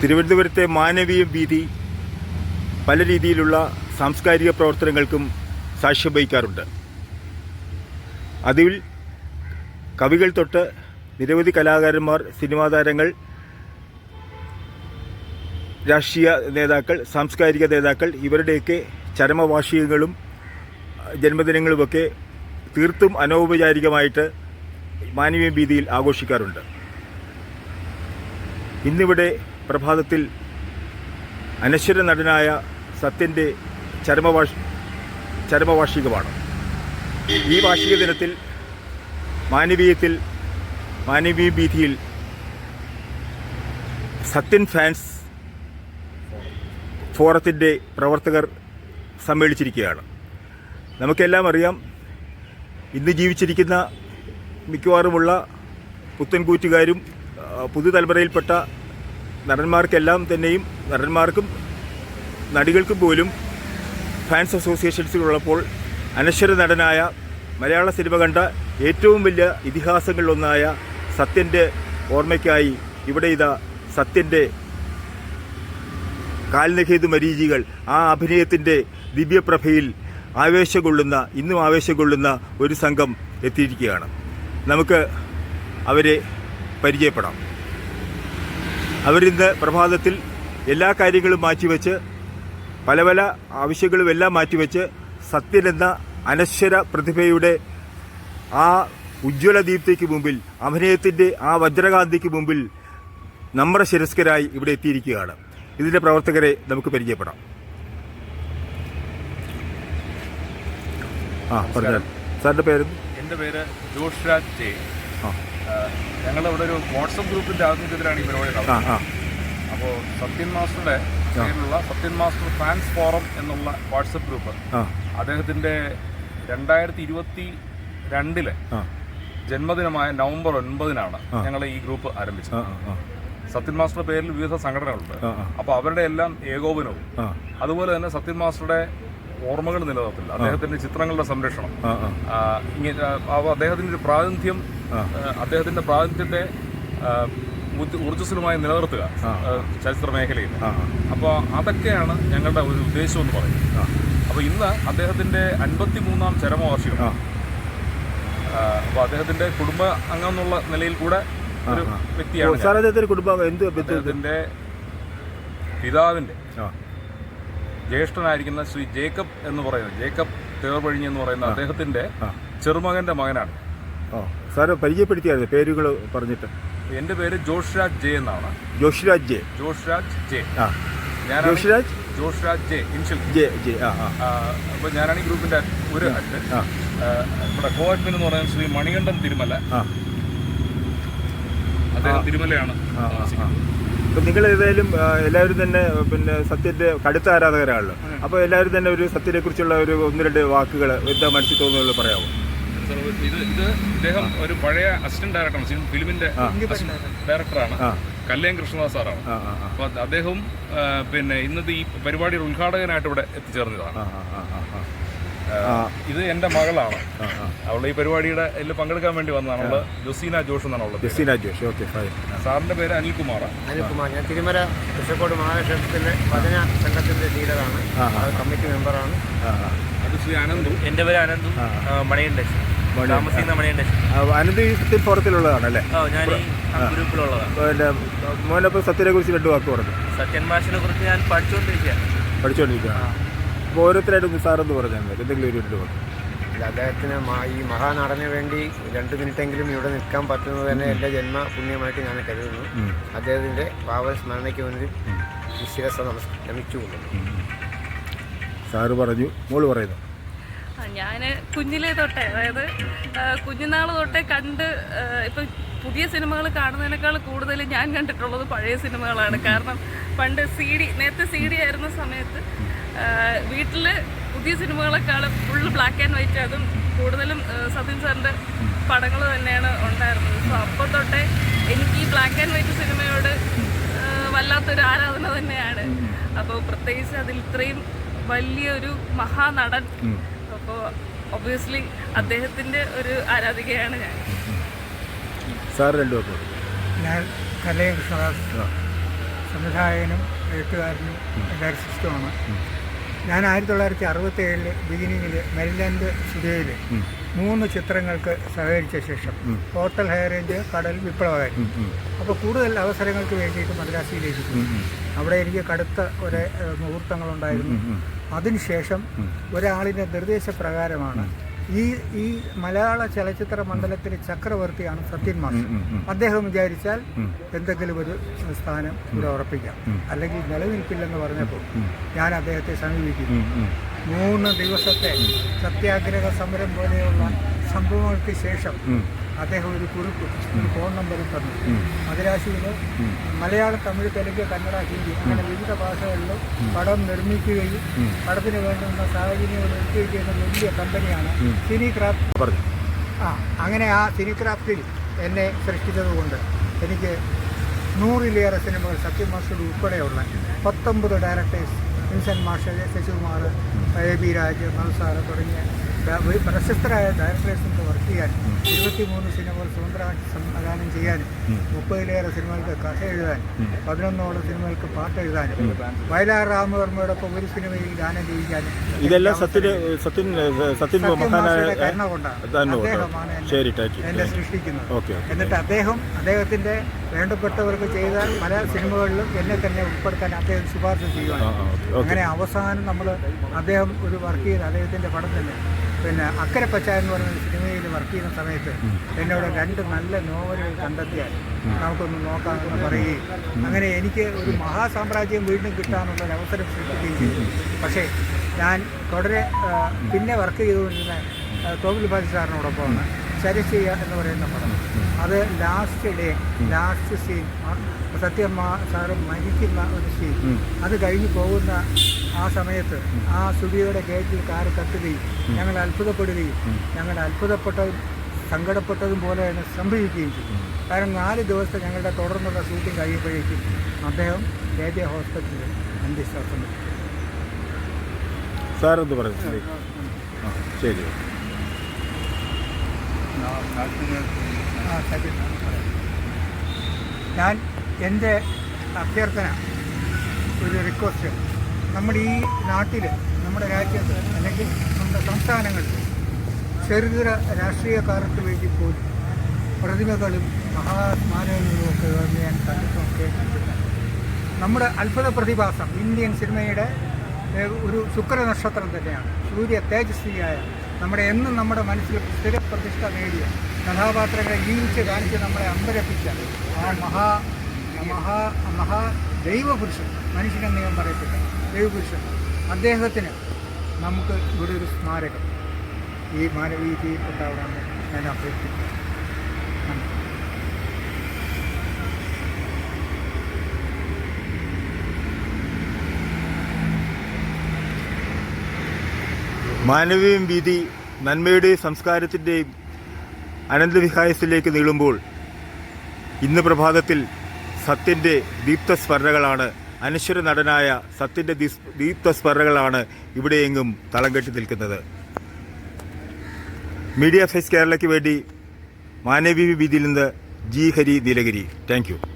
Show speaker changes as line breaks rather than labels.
തിരുവനന്തപുരത്തെ മാനവീയ വീതി പല രീതിയിലുള്ള സാംസ്കാരിക പ്രവർത്തനങ്ങൾക്കും സാക്ഷ്യം വഹിക്കാറുണ്ട് അതിൽ കവികൾ തൊട്ട് നിരവധി കലാകാരന്മാർ സിനിമാ താരങ്ങൾ രാഷ്ട്രീയ നേതാക്കൾ സാംസ്കാരിക നേതാക്കൾ ഇവരുടെയൊക്കെ ചരമവാർഷികങ്ങളും ജന്മദിനങ്ങളുമൊക്കെ തീർത്തും അനൗപചാരികമായിട്ട് മാനവീയ ഭീതിയിൽ ആഘോഷിക്കാറുണ്ട്. ഇന്നിവിടെ പ്രഭാതത്തിൽ അനശ്വര നടനായ സത്യന്റെ ചരമവാഷ് ചരമവാർഷികമാണ്. ഈ വാർഷിക ദിനത്തിൽ മാനവീയത്തിൽ മാനവീയ ഭീതിയിൽ സത്യൻ ഫാൻസ് ഫോറത്തിന്റെ പ്രവർത്തകർ സമ്മേളിച്ചിരിക്കുകയാണ്. നമുക്കെല്ലാം അറിയാം ഇന്ന് ജീവിച്ചിരിക്കുന്ന മിക്കവാറുമുള്ള പുത്തൻകൂറ്റുകാരും പുതുതലമുറയിൽപ്പെട്ട നടന്മാർക്കെല്ലാം തന്നെയും നടന്മാർക്കും നടികൾക്ക് പോലും ഫാൻസ് അസോസിയേഷൻസുകളുള്ളപ്പോൾ അനശ്വര നടനായ മലയാള സിനിമ കണ്ട ഏറ്റവും വലിയ ഇതിഹാസങ്ങളിലൊന്നായ സത്യന്റെ ഓർമ്മയ്ക്കായി ഇവിടെ ഇതാ സത്യന്റെ കാൽനഖേതു മരീചികൾ ആ അഭിനയത്തിന്റെ ദിവ്യപ്രഭയിൽ ആവേശം കൊള്ളുന്ന ഇന്നും ആവേശം കൊള്ളുന്ന ഒരു സംഘം എത്തിയിരിക്കുകയാണ്. നമുക്ക് അവരെ പരിചയപ്പെടാം. അവരിന്ന് പ്രഭാതത്തിൽ എല്ലാ കാര്യങ്ങളും മാറ്റിവെച്ച് പല പല ആവശ്യങ്ങളും എല്ലാം മാറ്റിവെച്ച് സത്യൻ എന്ന അനശ്വര പ്രതിഭയുടെ ആ ഉജ്ജ്വല ദീപ്തിക്ക് മുമ്പിൽ അഭിനയത്തിന്റെ ആ വജ്രകാന്തിക്ക് മുമ്പിൽ നമ്മുടെ ശിരസ്കരായി ഇവിടെ എത്തിയിരിക്കുകയാണ്. ഇതിന്റെ പ്രവർത്തകരെ നമുക്ക് പരിചയപ്പെടാം. ആ പറഞ്ഞാൽ. സാറിന്റെ പേര്?
എന്റെ പേര് ജോഷ് രാജ് ജെ.
ആ.
ഞങ്ങൾ ഇവിടെ ഒരു വാട്സപ്പ് ഗ്രൂപ്പിന്റെ ആഭിമുഖ്യത്തിലാണ് ഈ പരിപാടി
ആ
അപ്പോൾ സത്യൻ മാസ്റ്ററുടെ പേരിലുള്ള സത്യൻ മാസ്റ്റർ ഫാൻസ് ഫോറം എന്നുള്ള വാട്സപ്പ് ഗ്രൂപ്പ് അദ്ദേഹത്തിന്റെ രണ്ടായിരത്തി ഇരുപത്തി രണ്ടിലെ ജന്മദിനമായ നവംബർ ഒൻപതിനാണ്. ഞങ്ങൾ ഈ ഗ്രൂപ്പ് ആരംഭിച്ചത്. സത്യൻ മാസ്റ്ററുടെ പേരിൽ വിവിധ സംഘടനകളുണ്ട്. അപ്പോൾ അവരുടെ എല്ലാം ഏകോപനവും. അതുപോലെ തന്നെ സത്യൻ മാസ്റ്ററുടെ ഓർമ്മകൾ നിലനിർത്തില്ല അദ്ദേഹത്തിന്റെ ചിത്രങ്ങളുടെ സംരക്ഷണം. ഇങ്ങനെ അപ്പോൾ അദ്ദേഹത്തിന്റെ ഒരു പ്രാതിനിധ്യം അദ്ദേഹത്തിന്റെ പ്രാതിനിധ്യത്തെ ഊർജസ്വലമായി ഊർജസ്വലമായി നിലനിർത്തുക ചലച്ചിത്ര മേഖലയിൽ. അപ്പോൾ അതൊക്കെയാണ് ഞങ്ങളുടെ ഒരു ഉദ്ദേശം എന്ന് പറയുന്നത്. അപ്പോൾ ഇന്ന് അദ്ദേഹത്തിന്റെ അൻപത്തി മൂന്നാം ചരമവാർഷികം അപ്പോൾ അദ്ദേഹത്തിന്റെ കുടുംബ അംഗം എന്നുള്ള നിലയിൽ കൂടെ ഒരു വ്യക്തിയാണ്.
കുടുംബം എന്ത്
അദ്ദേഹത്തിന്റെ പിതാവിന്റെ ജ്യേഷ്ഠനായിരിക്കുന്ന ശ്രീ ജേക്കബ് എന്ന് പറയുന്നത് ജേക്കബ് തേർപഴിഞ്ഞെന്ന് പറയുന്ന അദ്ദേഹത്തിന്റെ ചെറുമകന്റെ മകനാണ്.
ഓ സാറ് പരിചയപ്പെടുത്തിയായിരുന്നു പേരുകൾ പറഞ്ഞിട്ട്?
എന്റെ പേര് ജോഷ്രാജ് ജെ എന്നാണ്.
ജോഷ്രാജ് ജെ.
ജോഷ്രാജ് ജെ.
ആ.
ഞാൻ
Joshraj?
Josh J initial
J J ആ
അപ്പോൾ ഞാനാണ് ഈ ഗ്രൂപ്പിന്റെ ഒരു അഡ്മിൻ. നമ്മുടെ കോ അഡ്മിൻ എന്ന് പറയുന്നത് ശ്രീ മണികണ്ഠൻ തിരുമല. അദ്ദേഹം തിരുമലയാണ്.
അപ്പം നിങ്ങൾ ഏതായാലും എല്ലാവരും തന്നെ പിന്നെ സത്യന്റെ കടുത്ത ആരാധകരാണല്ലോ. അപ്പോൾ എല്ലാവരും തന്നെ ഒരു സത്യനെ കുറിച്ചുള്ള ഒരു ഒന്ന് രണ്ട് വാക്കുകൾ എന്താ മനസ്സിൽ തോന്നുന്നത് പറയാമോ?
സർ, ഇത് ഇത് ഇദ്ദേഹം ഒരു പഴയ അസിസ്റ്റന്റ് ഡയറക്ടറാണ് ഫിലിമിന്റെ. ഡയറക്ടറാണ് കല്യാൺ കൃഷ്ണദാസ് സാറാണ് അപ്പൊ അദ്ദേഹം പിന്നെ ഇന്നത്തെ ഈ പരിപാടിയുടെ ഉദ്ഘാടകനായിട്ട് ഇവിടെ എത്തിച്ചേർന്നതാണ്. ഇത് എന്റെ മകളാണ്. അവൾ ഈ പരിപാടിയുടെ ഇതിൽ പങ്കെടുക്കാൻ വേണ്ടി വന്നതാണ് അവൾ ജൊസീന ജോഷ് എന്നാണ് ഉള്ളത്
ജസീന ജോഷ്. ഓക്കെ
സാറിന്റെ പേര് അനിൽകുമാറാണ്
അനിൽകുമാർ. ഞാൻ തിരുമല കൃഷക്കോട് മഹാരാഷ്ട്രത്തിലെ ഭജന സംഘത്തിന്റെ ലീഡറാണ്. കമ്മിറ്റി മെമ്പറാണ്
അത് ശ്രീ അനന്തു.
എന്റെ പേര് അനന്തു.
ആ.
താമസിക്കുന്ന മണിയണ്ടൻ
ആ, അനന്ത് ഈ
ഓ ഞാൻ ഗ്രൂപ്പിലുള്ളതാണ്
പിന്നെ മോനപ്പോൾ സത്യനെ കുറിച്ച് രണ്ട് വാക്ക് പറഞ്ഞു.
സത്യൻ മാഷിനെ കുറിച്ച് ഞാൻ പഠിച്ചുകൊണ്ടിരിക്കുകയാണ്
പഠിച്ചുകൊണ്ടിരിക്കുകയാണ് അപ്പോൾ ഓരോരുത്തരായിട്ട് സാറെന്ന് പറഞ്ഞാൽ മതി. എന്തെങ്കിലും ഒരു രണ്ട് വാക്ക്.
ഇല്ല, അദ്ദേഹത്തിന് മ- ഈ മഹാനടന് വേണ്ടി രണ്ട് മിനിറ്റെങ്കിലും ഇവിടെ നിൽക്കാൻ പറ്റുന്നത് തന്നെ എന്റെ ജന്മ പുണ്യമായിട്ട് ഞാൻ കരുതുന്നു.
അദ്ദേഹത്തിന്റെ
അദ്ദേഹത്തിന്റെ പാവ സ്മരണയ്ക്ക് വേണ്ടി ശ്രമിച്ചു നമിച്ചുകൊള്ളുന്നു.
സാറ് പറഞ്ഞു മോൾ പറയുന്നു.
ഞാൻ കുഞ്ഞിലെ തൊട്ടേ അതായത് കുഞ്ഞുനാൾ തൊട്ടേ കണ്ട് ഇപ്പം പുതിയ സിനിമകൾ കാണുന്നതിനേക്കാൾ കൂടുതൽ ഞാൻ കണ്ടിട്ടുള്ളത് പഴയ സിനിമകളാണ്. കാരണം പണ്ട് സി ഡി നേരത്തെ സി ഡി ആയിരുന്ന സമയത്ത് വീട്ടിൽ പുതിയ സിനിമകളെക്കാളും ഫുള്ള് ബ്ലാക്ക് ആൻഡ് വൈറ്റ് അതും കൂടുതലും സതീൻ സാറിന്റെ പടങ്ങൾ തന്നെയാണ് ഉണ്ടായിരുന്നത്. സോ അപ്പോൾ തൊട്ടേ എനിക്ക് ഈ ബ്ലാക്ക് ആൻഡ് വൈറ്റ് സിനിമയോട് വല്ലാത്തൊരു ആരാധന തന്നെയാണ്. അപ്പോൾ പ്രത്യേകിച്ച് അതിൽ ഇത്രയും വലിയൊരു മഹാനടൻ അപ്പോൾ ഒബിയസ്ലി അദ്ദേഹത്തിന്റെ ഒരു ആരാധികയാണ് ഞാൻ.
സാർ രണ്ടു
ഞാൻ കലയും സംവിധായകനും എഴുത്തുകാരനും ഡയറക്ടറിസ്റ്റുമാണ് ഞാൻ ആയിരത്തി തൊള്ളായിരത്തി അറുപത്തി ഏഴിൽ ബിഗിനിങ്ങിൽ മെരിലാൻഡ് സ്റ്റുഡിയോയിൽ മൂന്ന് ചിത്രങ്ങൾക്ക് സഹകരിച്ച ശേഷം ഹോട്ടൽ ഹൈറേഞ്ച് കടൽ വിപ്ലവകാരി. അപ്പോൾ കൂടുതൽ അവസരങ്ങൾക്ക് വേണ്ടിയിട്ട് മദ്രാസിയിലേക്ക് പോയി അവിടെ എനിക്ക് കടുത്ത ഒരു മുഹൂർത്തങ്ങളുണ്ടായിരുന്നു. അതിനുശേഷം ഒരാളിന്റെ നിർദ്ദേശപ്രകാരമാണ് ഈ ഈ മലയാള ചലച്ചിത്ര മണ്ഡലത്തിലെ ചക്രവർത്തിയാണ് സത്യൻ മാഷ് അദ്ദേഹം വിചാരിച്ചാൽ എന്തെങ്കിലും ഒരു സ്ഥാനം ഇവിടെ ഉറപ്പിക്കാം. അല്ലെങ്കിൽ നിലനിൽപ്പില്ലെന്ന് പറഞ്ഞപ്പോൾ ഞാൻ അദ്ദേഹത്തെ സമീപിക്കുന്നു. മൂന്ന് ദിവസത്തെ സത്യാഗ്രഹ സമരം പോലെയുള്ള സംഭവങ്ങൾക്ക് ശേഷം അദ്ദേഹം ഒരു കുറിപ്പ് ഒരു ഫോൺ നമ്പർ തന്നു. മദ്രാസിയിൽ മലയാളം തമിഴ് തെലുങ്ക് കന്നഡ ഹിന്ദി അങ്ങനെ വിവിധ ഭാഷകളിലും പടം നിർമ്മിക്കുകയും പടത്തിന് വേണ്ടുന്ന സാഹചര്യങ്ങൾ ഒരുക്കുകയും ചെയ്യുന്ന വലിയ കമ്പനിയാണ് സിനി ക്രാഫ്റ്റ് ആ അങ്ങനെ ആ സിനിക്രാഫ്റ്റിൽ എന്നെ സൃഷ്ടിച്ചതുകൊണ്ട് എനിക്ക് നൂറിലേറെ സിനിമകൾ സത്യം മാസ്റ്റർ ഉൾപ്പെടെയുള്ള പത്തൊമ്പത് ഡയറക്ടേഴ്സ് വിൻസെന്റ് മാഷ് ശശികുമാർ എ ബി രാജ് മധുസാറ് തുടങ്ങിയ ഡ- ഒരു പ്രശസ്തരായ ഡയറക്ടേഴ്സിന്റെ വർക്ക് ചെയ്യാൻ ഇരുപത്തി മൂന്ന് സിനിമകൾ സ്വതന്ത്ര സംവിധാനം ചെയ്യാനും മുപ്പതിലേറെ സിനിമകൾക്ക് കഥ എഴുതാൻ പതിനൊന്നോളം സിനിമകൾക്ക് പാട്ട് എഴുതാൻ വയലാർ രാമവർമ്മയോടൊപ്പം ഒരു സിനിമയിൽ ഗാനം ചെയ്യിക്കാനും
ഇതെല്ലാം സത്യൻ സത്യൻ
കരുണ കൊണ്ടാണ്.
ശരി
എന്നെ സൃഷ്ടിക്കുന്നത്. എന്നിട്ട് അദ്ദേഹം അദ്ദേഹത്തിന്റെ വേണ്ടപ്പെട്ടവർക്ക് ചെയ്ത പല സിനിമകളിലും എന്നെ തന്നെ ഉൾപ്പെടുത്താൻ അദ്ദേഹം ശുപാർശ ചെയ്യുവാണ്. അങ്ങനെ അവസാനം നമ്മൾ അദ്ദേഹം ഒരു വർക്ക് ചെയ്ത് അദ്ദേഹത്തിന്റെ പടം തന്നെ പിന്നെ അക്കരെ പച്ച എന്ന് പറയുന്ന സിനിമയിൽ വർക്ക് ചെയ്യുന്ന സമയത്ത് എന്നോട് രണ്ട് നല്ല നോവലുകൾ കണ്ടെത്തിയാൽ നമുക്കൊന്ന് നോക്കാമെന്ന് പറയുകയും അങ്ങനെ എനിക്ക് ഒരു മഹാസാമ്രാജ്യം വീണ്ടും കിട്ടാനുള്ള ഒരു അവസരം സൃഷ്ടിക്കുകയും ചെയ്തു. പക്ഷേ ഞാൻ തുടരെ പിന്നെ വർക്ക് ചെയ്തുകൊണ്ടിരുന്ന തോമിൽ തോപ്പിൽ സാറിനോടൊപ്പമാണ്. ശരശയ്യ എന്ന് പറയുന്ന പടം അത് ലാസ്റ്റ് ഡേ ലാസ്റ്റ് സീൻ സത്യം സാറ് മരിക്കുന്ന ഒരു സീൻ അത് കഴിഞ്ഞു പോകുന്ന ആ സമയത്ത് ആ സ്റ്റുഡിയോയുടെ ഗേറ്റിൽ കാർ തട്ടുകയും ഞങ്ങൾ അത്ഭുതപ്പെടുകയും ഞങ്ങൾ അത്ഭുതപ്പെട്ടതും സങ്കടപ്പെട്ടതും പോലെ തന്നെ സംഭവിക്കുകയും ചെയ്തു. കാരണം നാല് ദിവസത്തെ ഞങ്ങളുടെ തുടർന്നുള്ള ഷൂട്ടിംഗ് കഴിയുമ്പോഴേക്കും അദ്ദേഹം കെ ജെ ഹോസ്പിറ്റലിൽ അന്ത്യശ്വാസം.
സാർ എന്ത് പറയുന്നു? ശരി.
ഞാൻ എന്റെ അഭ്യർത്ഥന ഒരു റിക്വസ്റ്റ് നമ്മുടെ ഈ നാട്ടിൽ നമ്മുടെ രാജ്യത്ത് അല്ലെങ്കിൽ നമ്മുടെ സംസ്ഥാനങ്ങളിൽ ചെറുകിട രാഷ്ട്രീയക്കാർക്ക് വേണ്ടി പോലും പ്രതിമകളും മഹാസ്മാരകങ്ങളും ഒക്കെ ഞാൻ കണ്ടിട്ടൊക്കെ നമ്മുടെ അത്ഭുത പ്രതിഭാസം ഇന്ത്യൻ സിനിമയുടെ ഒരു ശുക്ര നക്ഷത്രം തന്നെയാണ്. സൂര്യ തേജസ്വിയായ നമ്മുടെ എന്നും നമ്മുടെ മനസ്സിൽ സ്ഥിരപ്രതിഷ്ഠ നേടിയ കഥാപാത്രങ്ങളെ ജീവിച്ച് കാണിച്ച് നമ്മളെ അമ്പരപ്പിച്ച ആ മഹാ മഹാ മഹാ ദൈവപുരുഷൻ. മനുഷ്യനെന്ന് ഞാൻ പറയത്തില്ല. ദൈവപുരുഷൻ. അദ്ദേഹത്തിന് നമുക്ക് ഇവിടെ ഒരു സ്മാരകം. ഈ ഉണ്ടാവണമെന്ന് ഞാൻ അഭ്യർത്ഥിക്കുന്നു.
മാനവീയം വീതി നന്മയുടെയും സംസ്കാരത്തിന്റെയും അനന്തവിഹായത്തിലേക്ക് നീളുമ്പോൾ ഇന്ന് പ്രഭാതത്തിൽ സത്യന്റെ ദീപ്തസ്മരണകളാണ് അനശ്വര നടനായ സത്യന്റെ ദീസ്- ദീപ്തസ്മരണകളാണ് ഇവിടെയെങ്ങും തളം കെട്ടി നിൽക്കുന്നത്. മീഡിയ ഫേസ് കേരളയ്ക്ക് വേണ്ടി മാനവീയ വീതിയിൽ നിന്ന് G Hari Neelagiri. Thank you.